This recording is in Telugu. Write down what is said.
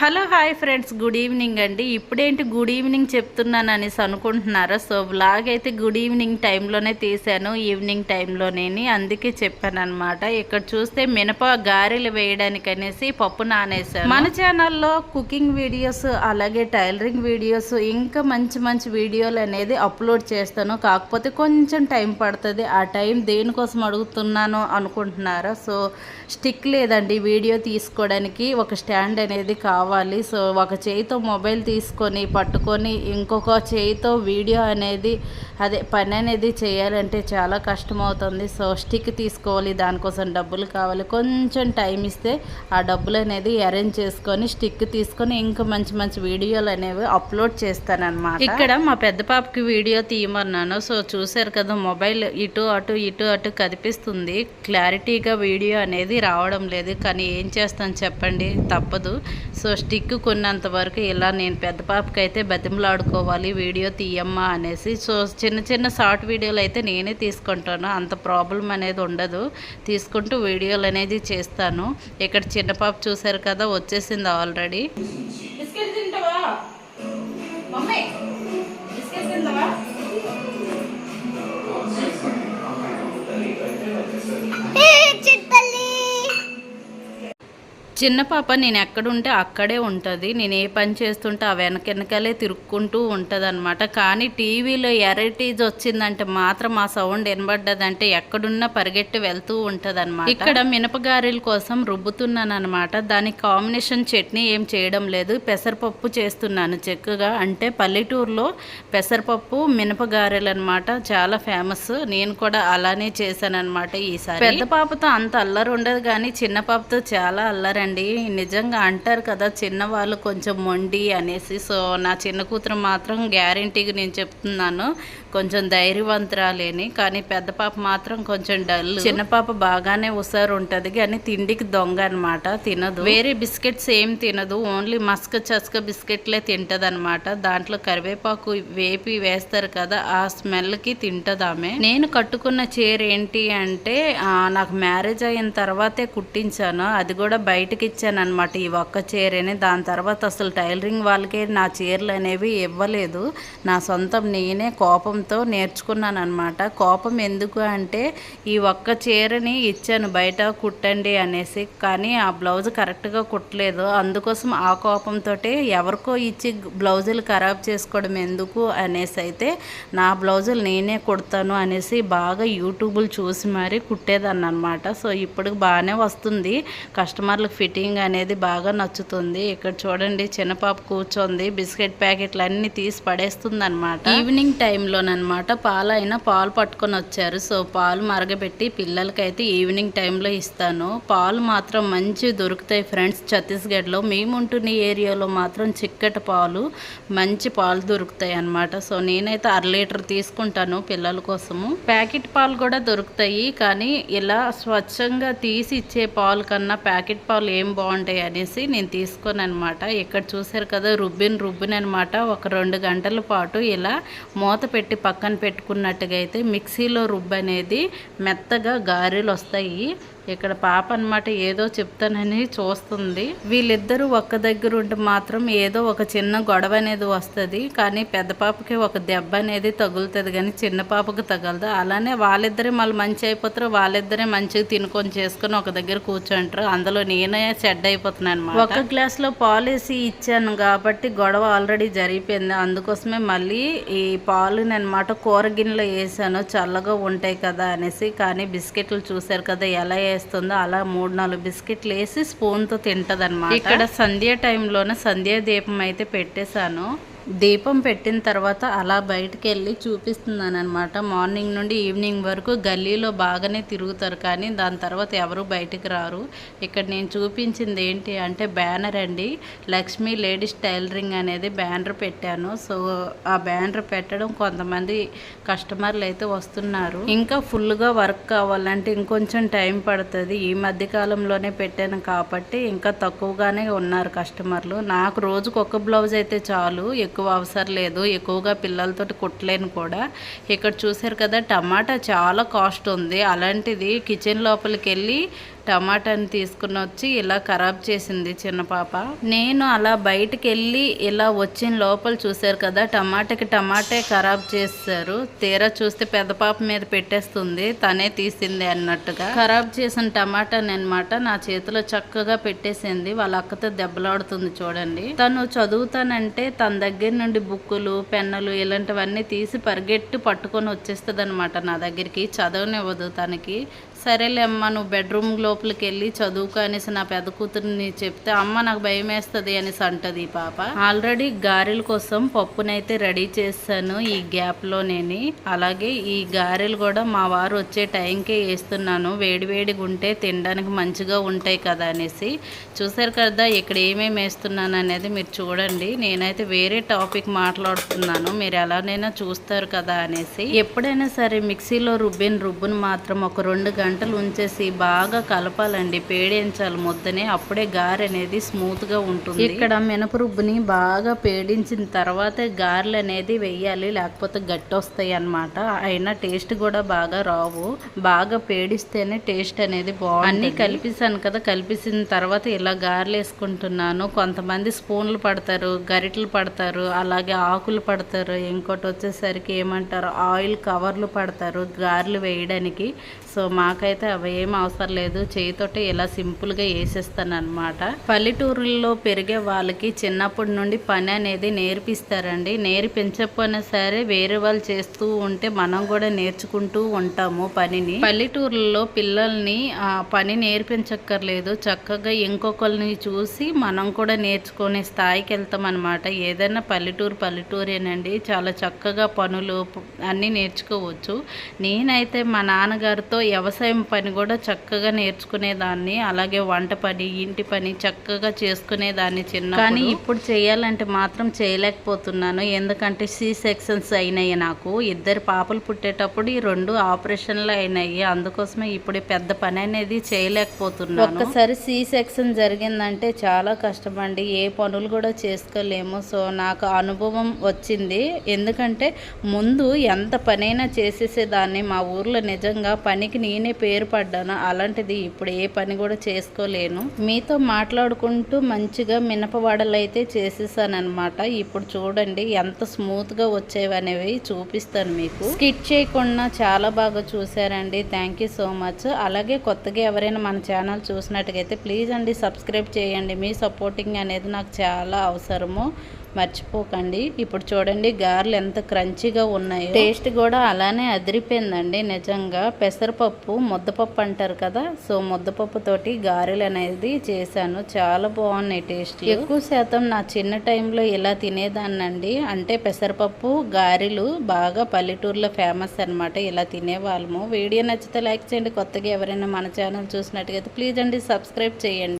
Hello hi friends. Good evening అండి. ఇప్పుడేంటి గుడ్ ఈవినింగ్ చెప్తున్నాను అనేసి అనుకుంటున్నారా? సో బ్లాగ్ అయితే గుడ్ ఈవినింగ్ టైంలోనే తీశాను ఈవినింగ్ టైంలోనే అందుకే చెప్పాను అనమాట ఇక్కడ చూస్తే మినప గారెలు వేయడానికి అనేసి పప్పు నానేసాను మన ఛానల్లో కుకింగ్ వీడియోస్ అలాగే టైలరింగ్ వీడియోస్ ఇంకా మంచి మంచి వీడియోలు అనేది అప్లోడ్ చేస్తాను. కాకపోతే కొంచెం టైం పడుతుంది. ఆ టైం దేనికోసం అడుగుతున్నాను అనుకుంటున్నారా? సో స్టిక్ లేదండి వీడియో తీసుకోవడానికి. ఒక స్టాండ్ అనేది కావాలి. సో ఒక చేయితో మొబైల్ తీసుకొని పట్టుకొని ఇంకొక చేయితో వీడియో అనేది అదే పని అనేది చేయాలంటే చాలా కష్టం అవుతుంది సో స్టిక్ తీసుకోవాలి దానికోసం డబ్బులు కావాలి. కొంచెం టైం ఇస్తే ఆ డబ్బులు అనేది అరేంజ్ చేసుకొని స్టిక్ తీసుకొని ఇంకా మంచి మంచి వీడియోలు అనేవి అప్లోడ్ చేస్తానన్నమాట. ఇక్కడ మా పెద్ద పాపకి వీడియో తీయమన్నాను. సో చూసారు కదా మొబైల్ ఇటు అటు ఇటు అటు కనిపిస్తుంది క్లారిటీగా వీడియో అనేది రావడం లేదు. కానీ ఏం చేస్తాను చెప్పండి? తప్పదు. సో స్టిక్ కొన్నంత వరకు ఇలా నేను పెద్ద పాపకి అయితే బతిమలాడుకోవాలి వీడియో తీయమ్మా అనేసి. సో చిన్న చిన్న షార్ట్ వీడియోలు అయితే నేనే తీసుకుంటాను. అంత ప్రాబ్లం అనేది ఉండదు. తీసుకుంటూ వీడియోలు అనేది చేస్తాను. ఇక్కడ చిన్న పాప చూశారు కదా వచ్చేసింది ఆల్రెడీ. చిన్న పాప నేను ఎక్కడుంటే అక్కడే ఉంటుంది. నేను ఏ పని చేస్తుంటే ఆ వెనకెనకాలే తిరుక్కుంటూ ఉంటుంది అనమాట కానీ టీవీలో ఎరైటీజ్ వచ్చిందంటే మాత్రం ఆ సౌండ్ వినబడ్డదంటే ఎక్కడున్నా పరిగెట్టి వెళ్తూ ఉంటుంది అనమాట ఇక్కడ మినపగారెల కోసం రుబ్బుతున్నాను అనమాట దానికి కాంబినేషన్ చట్నీ ఏం చేయడం లేదు. పెసరపప్పు చేస్తున్నాను చక్కగా. అంటే పల్లెటూరులో పెసరపప్పు మినపగారెలు అనమాట చాలా ఫేమస్. నేను కూడా అలానే చేశాను అనమాట ఈసారి. పెద్ద పాపతో అంత అల్లరి ఉండదు కానీ చిన్న పాపతో చాలా అండి. నిజంగా అంటారు కదా చిన్నవాళ్ళు కొంచెం మొండి అనేసి. సో నా చిన్న కూతురు మాత్రం గ్యారంటీగా నేను చెప్తున్నాను కొంచెం ధైర్యవంతురాలేని. కానీ పెద్ద పాప మాత్రం కొంచెం డల్. చిన్న పాప బాగానే ఉసారు ఉంటుంది కానీ తిండికి దొంగ అనమాట తినదు. వేరే బిస్కెట్స్ ఏం తినదు ఓన్లీ మస్క చస్క బిస్కెట్లే తింటది అనమాట దాంట్లో కరివేపాకు వేపి వేస్తారు కదా ఆ స్మెల్కి తింటది ఆమె నేను కట్టుకున్న చీర ఏంటి అంటే నాకు మ్యారేజ్ అయిన తర్వాతే కుట్టించాను. అది కూడా బయట ఇచ్చాను అనమాట ఈ ఒక్క చీరని. దాని తర్వాత అసలు టైలరింగ్ వాళ్ళకే నా చీరలు అనేవి ఇవ్వలేదు. నా సొంతం నేనే కోపంతో నేర్చుకున్నాను అనమాట కోపం ఎందుకు అంటే ఈ ఒక్క చీరని ఇచ్చాను బయట కుట్టండి అనేసి. కానీ ఆ బ్లౌజ్ కరెక్ట్గా కుట్టలేదు. అందుకోసం ఆ కోపంతో ఎవరికో ఇచ్చి బ్లౌజులు ఖరాబ్ చేసుకోవడం ఎందుకు అనేసి అయితే నా బ్లౌజులు నేనే కుడతాను అనేసి బాగా యూట్యూబ్లు చూసి మరీ కుట్టేదాన్ని అనమాట సో ఇప్పుడు బాగానే వస్తుంది. కస్టమర్లకు ఫిట్టింగ్ అనేది బాగా నచ్చుతుంది. ఇక్కడ చూడండి చిన్నపాప కూర్చొంది బిస్కెట్ ప్యాకెట్లు అన్ని తీసి పడేస్తుంది అనమాట ఈవినింగ్ టైంలోనమాట పాలు అయినా పాలు పట్టుకొని వచ్చారు. సో పాలు మరగబెట్టి పిల్లలకైతే ఈవినింగ్ టైంలో ఇస్తాను. పాలు మాత్రం మంచి దొరుకుతాయి ఫ్రెండ్స్. ఛత్తీస్గఢ్లో మేము ఉంటున్న ఏరియాలో మాత్రం చిక్కటి పాలు మంచి పాలు దొరుకుతాయి అన్నమాట. సో నేనైతే అర లీటర్ తీసుకుంటాను పిల్లల కోసము. ప్యాకెట్ పాలు కూడా దొరుకుతాయి. కానీ ఇలా స్వచ్ఛంగా తీసి ఇచ్చే పాలు కన్నా ప్యాకెట్ పాలు ఏం బాగుంటాయి అనేసి నేను తీసుకొని అనమాట ఇక్కడ చూసారు కదా రుబ్బిన్ రుబ్బిన్ అనమాట ఒక రెండు గంటల పాటు ఇలా మూత పెట్టి పక్కన పెట్టుకున్నట్టుగా అయితే మిక్సీలో రుబ్బు అనేది మెత్తగా గారెలు వస్తాయి. ఇక్కడ పాప అన్నమాట ఏదో చెప్తానని చూస్తుంది. వీళ్ళిద్దరూ ఒక్క దగ్గర ఉంటే మాత్రం ఏదో ఒక చిన్న గొడవ అనేది వస్తుంది. కానీ పెద్ద పాపకి ఒక దెబ్బ అనేది తగులుతుంది కానీ చిన్న పాపకి తగలదు. అలానే వాళ్ళిద్దరే మళ్ళీ మంచి అయిపోతారు. వాళ్ళిద్దరే మంచిగా తినుకొని చేసుకొని ఒక దగ్గర కూర్చుంటారు. అందులో నేనే చెడ్డ అయిపోతున్నాను అనమాట ఒక గ్లాస్లో పాలు వేసి ఇచ్చాను కాబట్టి గొడవ ఆల్రెడీ జరిగిపోయింది. అందుకోసమే మళ్ళీ ఈ పాలుని అనమాట కూర గిన్నెలో వేసాను. చల్లగా ఉంటాయి కదా అనేసి. కానీ బిస్కెట్లు చూసారు కదా ఎలా వేస్తుందో అలా మూడు నాలుగు బిస్కెట్లు వేసి స్పూన్తో తింటదనమాట ఇక్కడ సంధ్య టైంలోనే సంధ్యా దీపం అయితే పెట్టేశాను. దీపం పెట్టిన తర్వాత అలా బయటకు వెళ్ళి చూపిస్తున్నాను అనమాట మార్నింగ్ నుండి ఈవినింగ్ వరకు గల్లీలో బాగానే తిరుగుతారు కానీ దాని తర్వాత ఎవరు బయటకు రారు. ఇక్కడ నేను చూపించింది ఏంటి అంటే బ్యానర్ అండి. లక్ష్మీ లేడీస్ టైలరింగ్ అనేది బ్యానర్ పెట్టాను. సో ఆ బ్యానర్ పెట్టడం కొంతమంది కస్టమర్లు అయితే వస్తున్నారు. ఇంకా ఫుల్గా వర్క్ కావాలంటే ఇంకొంచెం టైం పడుతుంది. ఈ మధ్య కాలంలోనే పెట్టాను కాబట్టి ఇంకా తక్కువగానే ఉన్నారు కస్టమర్లు. నాకు రోజుకు ఒక బ్లౌజ్ అయితే చాలు. ఎక్కువ అవసరం లేదు. ఎక్కువగా పిల్లలతోటి కుట్టలేను కూడా. ఇక్కడ చూసారు కదా టమాటా చాలా కాస్ట్ ఉంది. అలాంటిది కిచెన్ లోపలికి వెళ్ళి టమాటాని తీసుకుని వచ్చి ఇలా ఖరాబ్ చేసింది చిన్న పాప. నేను అలా బయటికి వెళ్ళి ఇలా వచ్చిన లోపల చూశారు కదా టమాటాకి టమాటే ఖరాబ్ చేస్తారు తీరా చూస్తే పెద్ద పాప మీద పెట్టేస్తుంది తనే తీసింది అన్నట్టుగా. ఖరాబ్ చేసిన టమాటాని అన్నమాట నా చేతిలో చక్కగా పెట్టేసింది వాళ్ళ అక్కతో దెబ్బలాడుతుంది చూడండి. తను చదువుతానంటే తన దగ్గర నుండి బుక్కులు పెన్నులు ఇలాంటివన్నీ తీసి పరిగెట్టి పట్టుకొని వచ్చేస్తుంది అనమాట నా దగ్గరికి. చదవనివ్వదు తనకి. సరేలే అమ్మ నువ్వు బెడ్రూమ్ లోపలికి వెళ్ళి చదువుకో అనేసి నా పెద్ద కూతురిని చెప్తే అమ్మ నాకు భయం వేస్తుంది అనేసి అంటది ఈ పాప. ఆల్రెడీ గారెల కోసం పప్పునైతే రెడీ చేశాను ఈ గ్యాప్లో నేను అలాగే ఈ గారెలు కూడా మా వారు వచ్చే టైంకే వేస్తున్నాను. వేడివేడిగా ఉంటే తినడానికి మంచిగా ఉంటాయి కదా అనేసి. చూసారు కదా ఇక్కడ ఏమేమి వేస్తున్నాను అనేది మీరు చూడండి. నేనైతే వేరే టాపిక్ మాట్లాడుతున్నాను. మీరు ఎలానైనా చూస్తారు కదా అనేసి. ఎప్పుడైనా సరే మిక్సీలో రుబ్బిన రుబ్బును మాత్రం ఒక రెండు గంటలు ఉంచేసి బాగా కలపాలండి. పేడించాలి ముద్దని అప్పుడే గారె అనేది స్మూత్గా ఉంటుంది. ఇక్కడ మినప రుబ్బుని బాగా పేడించిన తర్వాతే గారెలు అనేది వెయ్యాలి లేకపోతే గట్టి వస్తాయి అన్నమాట. అయినా టేస్ట్ కూడా బాగా రావు. బాగా పేడిస్తేనే టేస్ట్ అనేది బాగుంది అన్ని కలిపిస్తాను కదా. కలిపిసిన తర్వాత ఇలా గారెలు వేసుకుంటున్నాను. కొంతమంది స్పూన్లు పడతారు గరిటలు పడతారు అలాగే ఆకులు పడతారు. ఇంకోటి వచ్చేసరికి ఏమంటారు? ఆయిల్ కవర్లు పడతారు గారెలు వేయడానికి. సో మాకైతే అవి ఏం అవసరం లేదు. చేయితోటి ఇలా సింపుల్గా వేసేస్తాను అనమాట పల్లెటూరుల్లో పెరిగే వాళ్ళకి చిన్నప్పటి నుండి పని అనేది నేర్పిస్తారండి. నేర్పించకపోయినా సరే వేరే వాళ్ళు చేస్తూ ఉంటే మనం కూడా నేర్చుకుంటూ ఉంటాము పనిని. పల్లెటూరుల్లో పిల్లల్ని పని నేర్పించక్కర్లేదు. చక్కగా ఇంకొకరిని చూసి మనం కూడా నేర్చుకునే స్థాయికి వెళ్తాం అనమాట ఏదైనా పల్లెటూరు పల్లెటూరేనండి. చాలా చక్కగా పనులు అన్నీ నేర్చుకోవచ్చు. నేనైతే మా నాన్నగారితో వ్యవసాయం పని కూడా చక్కగా నేర్చుకునేదాన్ని. అలాగే వంట పని ఇంటి పని చక్కగా చేసుకునేదాన్ని చిన్న కానీ ఇప్పుడు చేయాలంటే మాత్రం చేయలేకపోతున్నాను. ఎందుకంటే సి సెక్షన్స్ అయినాయి నాకు. ఇద్దరు పాపలు పుట్టేటప్పుడు ఈ రెండు ఆపరేషన్లు అయినాయి. అందుకోసమే ఇప్పుడు పెద్ద పని అనేది చేయలేకపోతున్నాను. ఒక్కసారి సి సెక్షన్ జరిగిందంటే చాలా కష్టమండి. ఏ పనులు కూడా చేసుకోలేము. సో నాకు అనుభవం వచ్చింది. ఎందుకంటే ముందు ఎంత పనైనా చేసేసేదాన్ని. మా ఊర్లో నిజంగా పనికి నేనే పేరు పడ్డాను? అలాంటిది ఇప్పుడు ఏ పని కూడా చేసుకోలేను. మీతో మాట్లాడుకుంటూ మంచిగా మినపవాడలు అయితే చేసేసానమాట ఇప్పుడు చూడండి ఎంత స్మూత్గా వచ్చేవి అనేవి చూపిస్తాను మీకు. స్కిట్ చేయకుండా చాలా బాగా చూసారండి థ్యాంక్ యూ సో మచ్. అలాగే కొత్తగా ఎవరైనా మన ఛానల్ చూసినట్టుగైతే ప్లీజ్ అండి సబ్స్క్రైబ్ చేయండి. మీ సపోర్టింగ్ అనేది నాకు చాలా అవసరము. మర్చిపోకండి. ఇప్పుడు చూడండి గారెలు ఎంత క్రంచిగా ఉన్నాయో. టేస్ట్ కూడా అలానే అదిరిపోయిందండి నిజంగా. పెసర ముద్దపప్పు ముద్దపప్పు అంటారు కదా? సో ముద్దపప్పు తోటి గారెలు అనేది చేశాను. చాలా బాగున్నాయి టేస్ట్. ఎక్కువ శాతం నా చిన్న టైంలో ఇలా తినేదాన్నండి. అంటే పెసరపప్పు గారెలు బాగా పల్లెటూరులో ఫేమస్ అనమాట ఇలా తినేవాళ్ళము. వీడియో నచ్చితే లైక్ చేయండి. కొత్తగా ఎవరైనా మన ఛానల్ చూసినట్టుగా ప్లీజ్ అండి సబ్స్క్రైబ్ చేయండి.